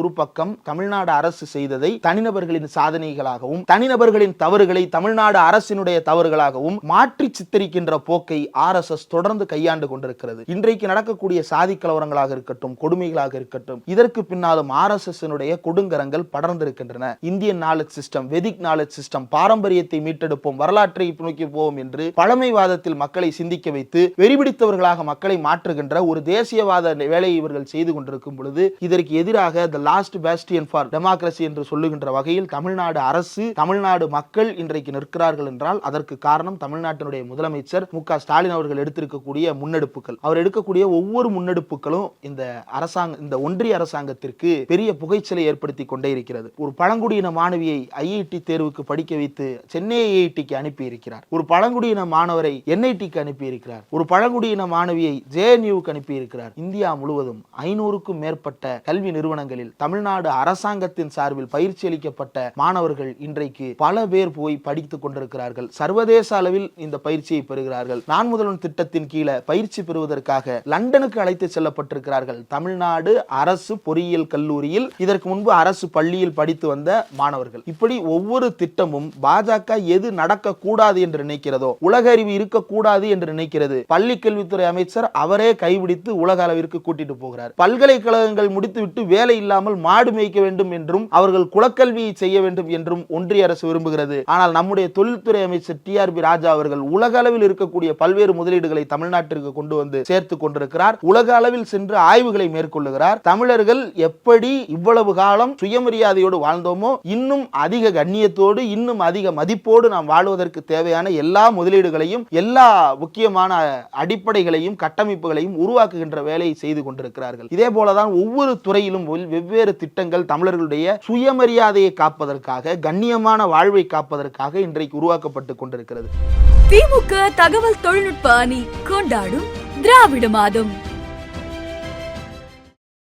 ஒரு பக்கம் தமிழ்நாடு அரசு செய்ததை தனிநபர்களின் சாதனைகளாகவும் தனிநபர்களின் தவறுகளை தமிழ்நாடு அரசினுடைய தவறுகளாகவும் மாற்றி சித்தரிக்கின்ற போக்கை ஆர்எஸ்எஸ் தொடர்ந்து கையாண்டு கொண்டிருக்கிறது. இன்றைக்கு நடக்கக்கூடிய சாதி கலவரங்களாக இருக்கட்டும் கொடுமைகளாக இருக்கட்டும் இதற்கு பின்னாலும் ஆர்எஸ்எஸ் கொடுங்கரங்கள் படர்ந்திருக்கின்றன. Indian knowledge system vedic knowledge system பாரம்பரியத்தை மீட்டெடுப்போம் வரலாற்றை நோக்கி போவோம் என்று பழமைவாதத்தில் மக்களை சிந்திக்க வைத்து வெறிபிடித்தவர்களாக மக்களை மாற்றுகின்ற ஒரு தேசியவாத வேலையை இவர்கள் செய்து கொண்டிருக்கும் பொழுது இதற்கு எதிராக லாஸ்ட் பேஸ்டியன் ஃபார் டெமோக்ரஸி என்று சொல்லுகின்ற வகையில் தமிழ்நாடு அரசு தமிழ்நாடு மக்கள் இன்றைக்கு நிற்கிறார்கள் என்றால் அதற்கு காரணம் தமிழ்நாட்டினுடைய முதலமைச்சர் மு ஸ்டாலின் அவர்கள் எடுத்திருக்கக்கூடிய முன்னெடுப்புகள். அவர் எடுக்கக்கூடிய ஒவ்வொரு முன்னெடுப்புகளும் இந்த அரசாங்க இந்த ஒன்றிய அரசாங்கத்திற்கு பெரிய புகைச்சலை ஏற்படுத்தி கொண்டே இருக்கிறது. ஒரு பழங்குடியின மாணவியை ஐஐடி தேர்வுக்கு படிக்க வைத்து சென்னை ஐஐடிக்கு அனுப்பி இருக்கிறார் ஒரு பழங்குடியின மாணவரை என்ஐடிக்கு அனுப்பி இருக்கிறார் ஒரு பழங்குடியின மாணவியை ஜேஎன்யூக்கு அனுப்பி இருக்கிறார் இந்தியா முழுவதும் ஐநூறுக்கும் மேற்பட்ட கல்வி நிறுவனங்களில் தமிழ்நாடு அரசாங்கத்தின் சார்பில் பயிற்சி அளிக்கப்பட்ட மாணவர்கள் இன்றைக்கு பல பேர் போய் படித்துக் கொண்டிருக்கிறார்கள். சர்வதேச அளவில் இந்த பயிற்சியை பெறுகிறார்கள். நான் முதல்வன் திட்டத்தின் கீழே பயிற்சி பெறுவதற்காக லண்டனுக்கு அழைத்து செல்லப்பட்டிருக்கிறார்கள். தமிழ்நாடு அரசு பொறியியல் கல்லூரியில் இதற்கு முன்பு அரசு பள்ளியில் படித்து வந்த மாணவர்கள். இப்படி ஒவ்வொரு திட்டமும் பாஜக எது நடக்கக்கூடாது என்று நினைக்கிறதோ உலக அறிவு இருக்கக்கூடாது என்று நினைக்கிறது பள்ளி கல்வித்துறை அமைச்சர் அவரே கைபிடித்து உலக அளவிற்கு கூட்டிட்டு போகிறார். பல்கலைக்கழகங்கள் முடித்துவிட்டு வேலை இல்லாமல் மாடு மேய்க்க வேண்டும் என்றும் அவர்கள் குலக்கல்வியை செய்ய வேண்டும் என்றும் ஒன்றிய அரசு விரும்புகிறது. ஆனால் நம்முடைய தொழில்துறை அமைச்சர் டி ஆர் பி ராஜா அவர்கள் உலக அளவில் இருக்கக்கூடிய பல்வேறு முதலீடுகளை தமிழ்நாட்டிற்கு கொண்டு வந்து சேர்த்து கொண்டிருக்கிறார். உலக அளவில் சென்று ஆய்வுகளை மேற்கொள்ளுகிறார். தமிழர்கள் எப்படி இவ்வளவு காலம் சுயமரியாதையோடு வாழ்ந்தோமோ இன்னும் அதிக கண்ணியத்தோடு இன்னும் அதிக மதிப்போடு நாம் வாழ்வதற்கு தேவையான எல்லா முதலீடுகளையும் எல்லா முக்கியமான அடிப்படைகளையும் கட்டமைப்புகளையும் உருவாக்குகின்ற வேலையை செய்து கொண்டிருக்கிறார்கள். இதே போலதான் ஒவ்வொரு துறையிலும் வெவ்வேறு பல்வேறு திட்டங்கள் தமிழர்களுடைய சுயமரியாதையை காப்பதற்காக கண்ணியமான வாழ்வை காப்பதற்காக இன்றைக்கு உருவாக்கப்பட்டு கொண்டிருக்கிறது. திமுக தகவல் தொழில்நுட்ப அணி கொண்டாடும் திராவிட மாதம்.